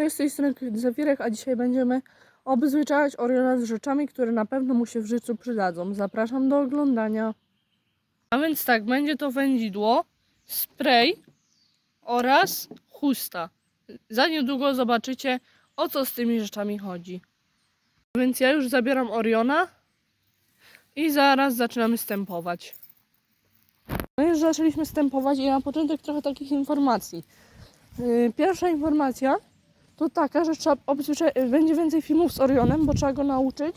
Hej, z tej strony Zafirek, a dzisiaj będziemy obzwyczajać Oriona z rzeczami, które na pewno mu się w życiu przydadzą. Zapraszam do oglądania. A więc tak, będzie to wędzidło, spray oraz chusta. Za niedługo zobaczycie, o co z tymi rzeczami chodzi. Więc ja już zabieram Oriona i zaraz zaczynamy stępować. No już zaczęliśmy stępować i na początek trochę takich informacji. Yy, Pierwsza informacja to taka, że trzeba będzie więcej filmów z Orionem, bo trzeba go nauczyć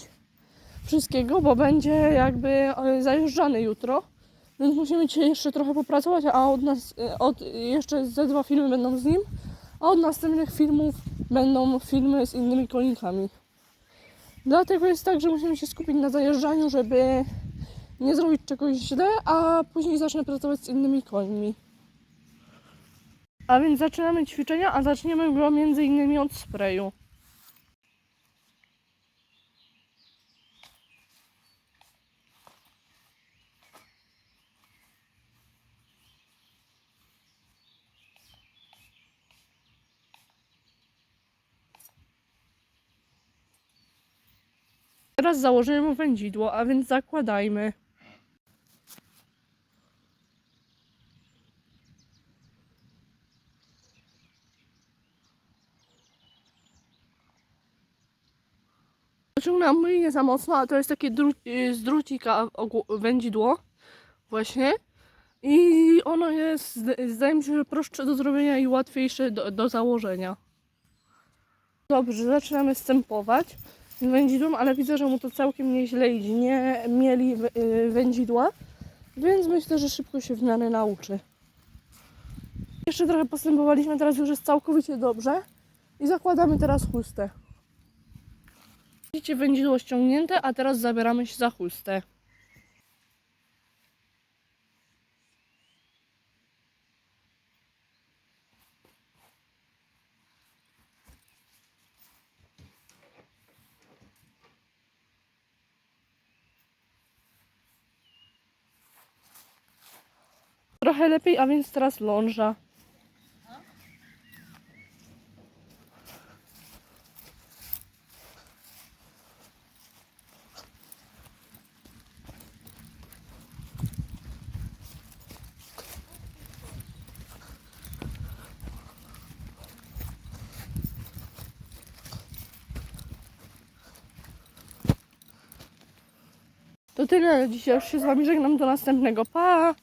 wszystkiego, bo będzie jakby e, zajeżdżany jutro. Więc musimy dzisiaj jeszcze trochę popracować, a od nas e, od, jeszcze ze dwa filmy będą z nim, a od następnych filmów będą filmy z innymi konikami. Dlatego jest tak, że musimy się skupić na zajeżdżaniu, żeby nie zrobić czegoś źle, a później zacznę pracować z innymi końmi. A więc zaczynamy ćwiczenia, a zaczniemy go między innymi od sprayu. Teraz założymy wędzidło, a więc zakładajmy. Pociągnęłam mu nie za mocno, a to jest takie dru- y, z drucika wędzidło właśnie. I ono jest, zd- zdaje mi się, że prostsze do zrobienia i łatwiejsze do, do założenia. Dobrze, zaczynamy stępować wędzidłem, ale widzę, że mu to całkiem nieźle idzie. Nie mieli y, wędzidła, więc myślę, że szybko się w miarę nauczy. Jeszcze trochę postępowaliśmy, teraz już jest całkowicie dobrze. I zakładamy teraz chustę. Widzicie wędzidło ściągnięte, a teraz zabieramy się za chustę. Trochę lepiej, a więc teraz ląża. To tyle, dzisiaj już się z Wami żegnam, do następnego, pa!